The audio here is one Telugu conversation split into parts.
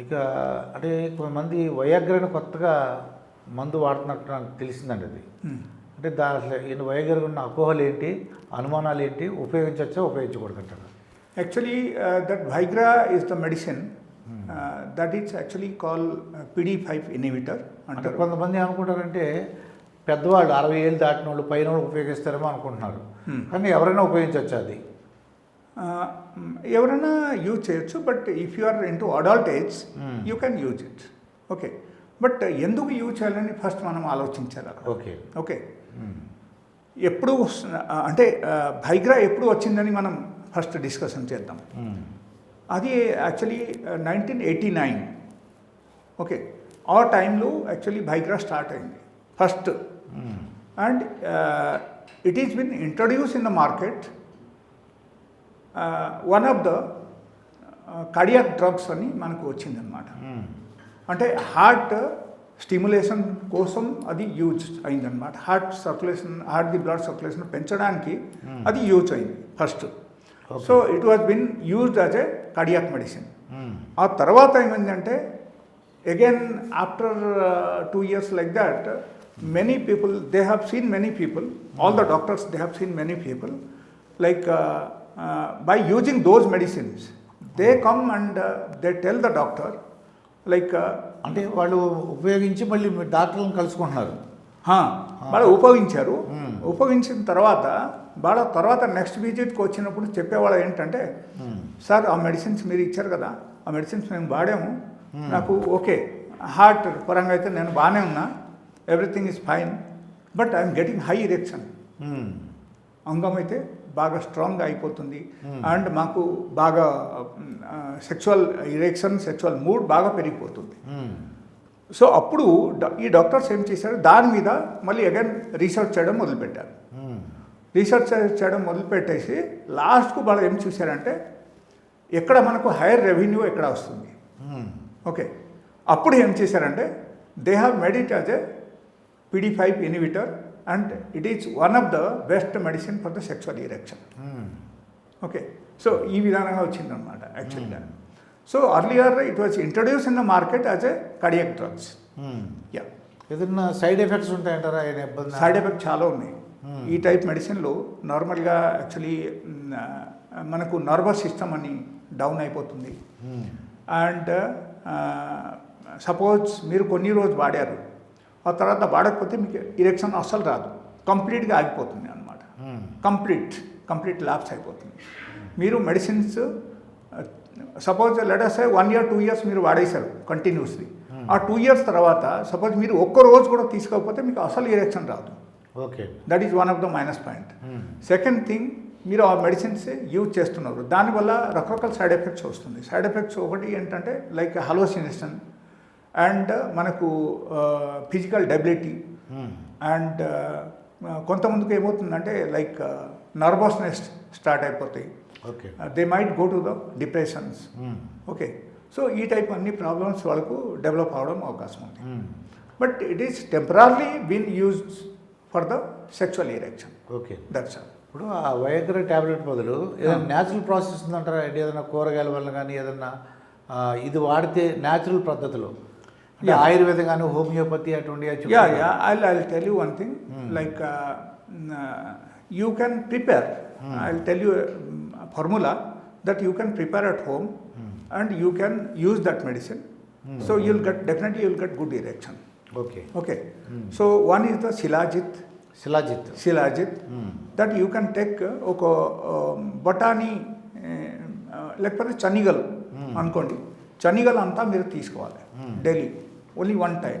ఇక అంటే కొంతమంది వయాగ్రని కొత్తగా మందు వాడుతున్నట్టు నాకు తెలిసిందండి అది అంటే దా అసలు ఈయన ఉన్న అపోహలు ఏంటి అనుమానాలు ఏంటి ఉపయోగించవచ్చా Actually, uh, that Viagra is the medicine uh, that is actually called uh, PD5 inhibitor. అంటే అంటారు. కొంతమంది అనుకుంటారంటే పెద్దవాళ్ళు అరవై ఏళ్ళు దాటిన వాళ్ళు పైన వాళ్ళు ఉపయోగిస్తారేమో అనుకుంటున్నారు Hmm. కానీ ఎవరైనా ఉపయోగించవచ్చు అది ఎవరైనా యూజ్ చేయొచ్చు but if you are into adult age Hmm. You can use it. Okay. But ఎందుకు యూజ్ చేయాలని ఫస్ట్ మనం ఆలోచించాలి ఓకే. ఓకే. ఎప్పుడు వస్తున్న- అంటే భైగ్రా ఎప్పుడు వచ్చిందని మనం ఫస్ట్ డిస్కషన్ చేద్దాం. అది actually nineteen eighty nine. Okay. ఆ టైంలో యాక్చువల్లీ భైగ్రా స్టార్ట్ అయింది. First. And it is been introduce in the market. One of the cardiac drugs అని మనకు వచ్చిందనమాట అంటే హార్ట్ స్టిమ్యులేషన్ కోసం అది యూజ్ అయిందనమాట heart circulation heart the blood circulation పెంచడానికి అది యూజ్ అయింది first so it was been used as a cardiac medicine ఆ తర్వాత ఏమైందంటే again after two years like that many people they have seen many people all the doctors they have seen many people like by using those medicines they come and they tell the doctor like అంటే వాళ్ళు ఉపయోగించి మళ్ళీ డాక్టర్లను కలుసుకుంటున్నారు. వాళ్ళు ఉపయోగించారు. ఉపయోగించిన తర్వాత వాళ్ళ తర్వాత నెక్స్ట్ విజిట్కి వచ్చినప్పుడు చెప్పేవాళ్ళు ఏంటంటే సార్ ఆ మెడిసిన్స్ మీరు ఇచ్చారు కదా ఆ మెడిసిన్స్ మేము వాడాము. నాకు ఓకే హార్ట్ పరంగా అయితే నేను బాగానే ఉన్నా everything is fine but I'm getting high erection అంగం అయితే బాగా స్ట్రాంగ్గా అయిపోతుంది. అండ్ మాకు బాగా సెక్చువల్ ఇరెక్షన్ సెక్చువల్ మూడ్ బాగా పెరిగిపోతుంది. సో అప్పుడు ఈ డాక్టర్స్ ఏం చేశారు దాని మీద మళ్ళీ అగైన్ రీసెర్చ్ చేయడం మొదలుపెట్టారు. రీసెర్చ్ చేయడం మొదలుపెట్టేసి లాస్ట్కు వాళ్ళు ఏం చూశారంటే ఎక్కడ మనకు హైయర్ రెవెన్యూ ఎక్కడ వస్తుంది? ఓకే. అప్పుడు ఏం చేశారంటే they have made it as a PD five inhibitor and it is one of the best medicine for the sexual erection okay so ఈ విధానంగా వచ్చిందనమాట యాక్చువల్గా so earlier it was introduce in the market as a cardiac drugs yeah ఏదైనా సైడ్ ఎఫెక్ట్స్ ఉంటాయంటారా? సైడ్ ఎఫెక్ట్ చాలా ఉన్నాయి. ఈ టైప్ మెడిసిన్లు నార్మల్గా యాక్చువల్లీ మనకు నర్వస్ సిస్టమ్ అని డౌన్ అయిపోతుంది. అండ్ సపోజ్ మీరు కొన్ని రోజు వాడారు. ఆ తర్వాత వాడకపోతే మీకు ఇరెక్షన్ అస్సలు రాదు. కంప్లీట్గా ఆగిపోతుంది అనమాట కంప్లీట్ కంప్లీట్ ల్యాప్స్ అయిపోతుంది. మీరు medicines suppose letters one year two years మీరు వాడేశారు కంటిన్యూస్లీ. ఆ టూ ఇయర్స్ తర్వాత సపోజ్ మీరు ఒక్క రోజు కూడా తీసుకోకపోతే మీకు అసలు ఇరెక్షన్ రాదు. Okay. That is one of the minus point. Second thing మీరు ఆ మెడిసిన్స్ యూజ్ చేస్తున్నారు. దానివల్ల రకరకాల సైడ్ ఎఫెక్ట్స్ వస్తుంది. సైడ్ ఎఫెక్ట్స్ ఒకటి ఏంటంటే లైక్ హలోసినేషన్ అండ్ మనకు ఫిజికల్ డెబిలిటీ. అండ్ కొంతమందికి ఏమవుతుందంటే లైక్ నర్వస్నెస్ స్టార్ట్ అయిపోతాయి. Okay. They might go to the depressions. Okay. So ఈ టైప్ అన్ని ప్రాబ్లమ్స్ వాళ్ళకు డెవలప్ అవడం అవకాశం ఉంది. But it is temporary been used for the sexual erection okay. That's all ఇప్పుడు ఆ వయగ్ర ట్యాబ్లెట్ బదులు ఏదైనా న్యాచురల్ ప్రాసెస్ ఉందంటారా? ఏదైనా కూరగాయల వల్ల కానీ ఏదన్నా ఆ, ఇది వాడితే న్యాచురల్ పద్ధతిలో. ఆయుర్వేదం కానీ హోమియోపతి అటువంటి yeah yeah I I tell you one thing like you can prepare I tell you formula that you can prepare at home and you can use that medicine so you'll get definitely you'll get good erection okay okay so one is the shilajit shilajit shilajit that you can take ఒక బఠానీ లేకపోతే చనిగలు అనుకోండి. చనిగలు అంతా మీరు తీసుకోవాలి. Daily. Only one time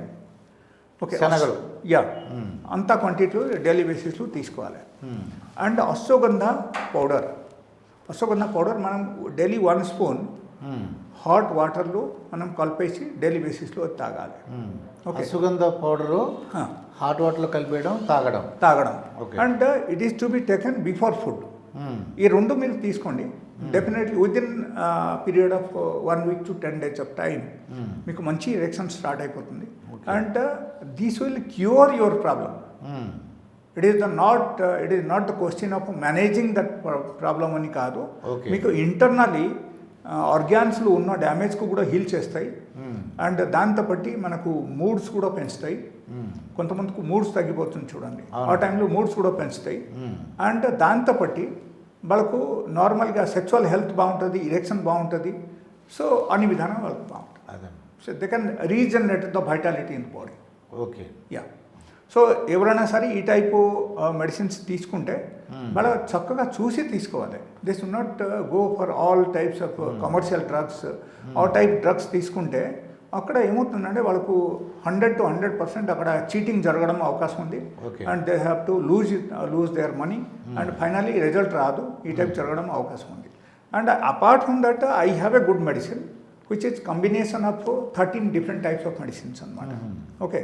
okay శనగలు. యా అంతా క్వాంటిటీలో డైలీ బేసిస్లో తీసుకోవాలి. And ashwagandha powder ashwagandha powder మనం డైలీ వన్ స్పూన్ హాట్ వాటర్లో మనం కలిపేసి డైలీ బేసిస్లో తాగాలి. ఓకే సుగంధ పౌడరు. హాట్ వాటర్లో కలిపేయడం తాగడం. తాగడం. Okay. And it is to be taken before food ఈ రెండు మీరు తీసుకోండి. Definitely within period of one week to ten days of time మీకు మంచి ఎరెక్షన్ స్టార్ట్ అయిపోతుంది. And these will cure your problem it is the not it is not the question of managing that problem అని కాదు. మీకు ఇంటర్నలీ ఆర్గాన్స్లో ఉన్న డ్యామేజ్కు కూడా హీల్ చేస్తాయి. అండ్ దాంతో బట్టి మనకు మూడ్స్ కూడా పెంచుతాయి. కొంతమందికి మూడ్స్ తగ్గిపోతుంది చూడండి. ఆ. టైంలో మూడ్స్ కూడా పెంచుతాయి. అండ్ దాంతో బట్టి వాళ్ళకు నార్మల్గా సెక్చువల్ హెల్త్ బాగుంటుంది ఇరెక్షన్ బాగుంటుంది. సో అన్ని విధానం వాళ్ళకి బాగుంటుంది అదే so they can regenerate the vitality in body okay. Yeah so ఎవరైనా సరే ఈ టైపు మెడిసిన్స్ తీసుకుంటే వాళ్ళ చక్కగా చూసి తీసుకోవాలి. This not go for all types of commercial drugs ఆ టైప్ డ్రగ్స్ తీసుకుంటే అక్కడ ఏమవుతుందంటే వాళ్ళకు హండ్రెడ్ టు హండ్రెడ్ పర్సెంట్ అక్కడ చీటింగ్ జరగడం అవకాశం ఉంది. And they have to lose lose their money. And finally result రాదు. ఈ టైప్ జరగడం అవకాశం ఉంది. And apart from that I have a good medicine which is combination of thirteen different types of medicines అనమాట okay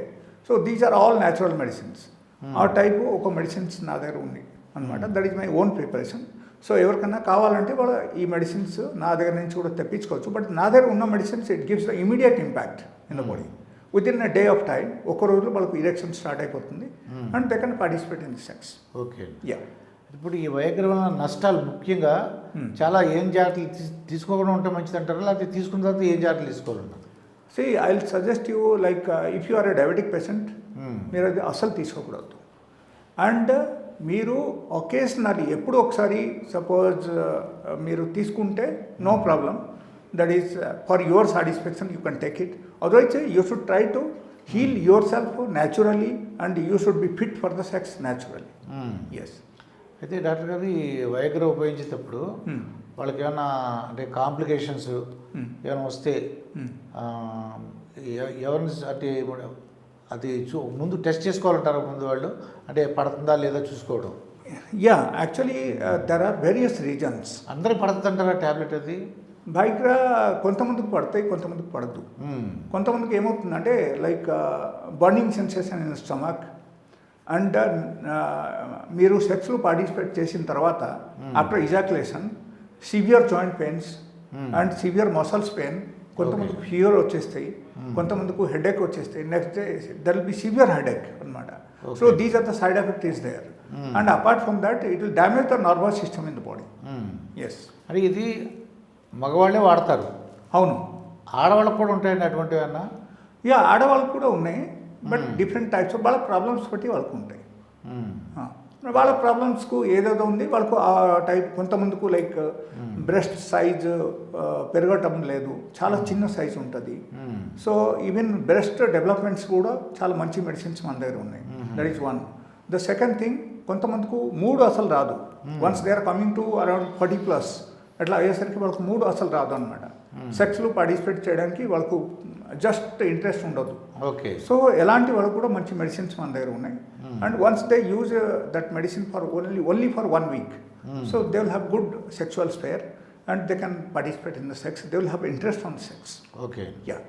so these are all natural medicines ఆ టైపు ఒక మెడిసిన్స్ నా దగ్గర ఉంది అనమాట that is my own preparation so ఎవరికైనా కావాలంటే వాళ్ళు ఈ మెడిసిన్స్ నా దగ్గర నుంచి కూడా తెప్పించుకోవచ్చు. బట్ నా దగ్గర ఉన్న medicines it gives the immediate impact in the body within a day of time ఒక రోజులో వాళ్ళకు ఇరెక్షన్ స్టార్ట్ అయిపోతుంది and they can participate in the sex okay yeah ఇప్పుడు ఈ వయగ్ర నష్టాలు ముఖ్యంగా చాలా ఏం జాగ్రత్తలు తీసుకోకుండా ఉంటే మంచిది అంటారా లేకపోతే తీసుకున్న తర్వాత ఏం జాగ్రత్తలు తీసుకోవాలంటారు? See I will suggest you like if you are a diabetic patient Hmm. మీరు అది అస్సలు తీసుకోకూడదు. అండ్ మీరు ఒకేషనల్లీ ఎప్పుడు ఒకసారి సపోజ్ మీరు తీసుకుంటే no problem that is for your satisfaction you can take it otherwise you should try to heal your self naturally and you should be fit for the sex naturally yes అయితే డాక్టర్ గారు ఈ వయగ్ర ఉపయోగించేటప్పుడు వాళ్ళకి ఏమైనా అంటే కాంప్లికేషన్స్ ఏమైనా వస్తే ఎ- ఎవరిని అంటే అది చూ ముందు టెస్ట్ చేసుకోవాలంటారా ముందు వాళ్ళు? అంటే పడుతుందా లేదా చూసుకోవడం? Yeah actually there are various reasons అందరికి పడుతుందంటారా ట్యాబ్లెట్ అది? బైక్రా కొంతమందికి పడతాయి కొంతమందికి పడద్దు మ్మ్. కొంతమందికి ఏమవుతుందంటే like burning sensation in stomach and మీరు సెక్స్లో పార్టిసిపేట్ చేసిన తర్వాత after ejaculation severe joint pains and severe muscles pain కొంతమందికి ఫీవర్ వచ్చేస్తాయి కొంతమందికి హెడేక్ వచ్చేస్తాయి. Next day there will be severe headache అనమాట so these are the side effect is there and apart from that it will damage the nervous system in the body. Yes అంటే ఇది మగవాళ్ళే వాడతారు. అవును. ఆడవాళ్ళకు కూడా ఉంటాయండి అటువంటివి అన్న యా ఆడవాళ్ళకు కూడా ఉన్నాయి. బట్ డిఫరెంట్ టైప్స్ వాళ్ళ ప్రాబ్లమ్స్ బట్టి వాళ్ళకు ఉంటాయి. ఆ, వాళ్ళ ప్రాబ్లమ్స్కు ఏదేదో ఉంది వాళ్ళకు ఆ టైప్ కొంతమందికి లైక్ బ్రెస్ట్ సైజ్ పెరగటం లేదు. చాలా చిన్న సైజ్ ఉంటుంది. సో ఈవెన్ బ్రెస్ట్ డెవలప్మెంట్స్ కూడా చాలా మంచి మెడిసిన్స్ మన దగ్గర ఉన్నాయి. That is one the second thing కొంతమందికి మూడు అసలు రాదు. Once they are coming to around forty plus అట్లా అయ్యేసరికి వాళ్ళకు మూడు అసలు రాదు అనమాట సెక్స్లో పార్టిసిపేట్ చేయడానికి వాళ్ళకు జస్ట్ ఇంట్రెస్ట్ ఉండదు. ఓకే సో ఎలాంటి వాళ్ళకు కూడా మంచి మెడిసిన్స్ మన దగ్గర ఉన్నాయి. and once they use uh, that medicine for only only for one week hmm. so they will have good sexual spare and they can participate in the sex. They will have interest on sex. Okay. Yeah.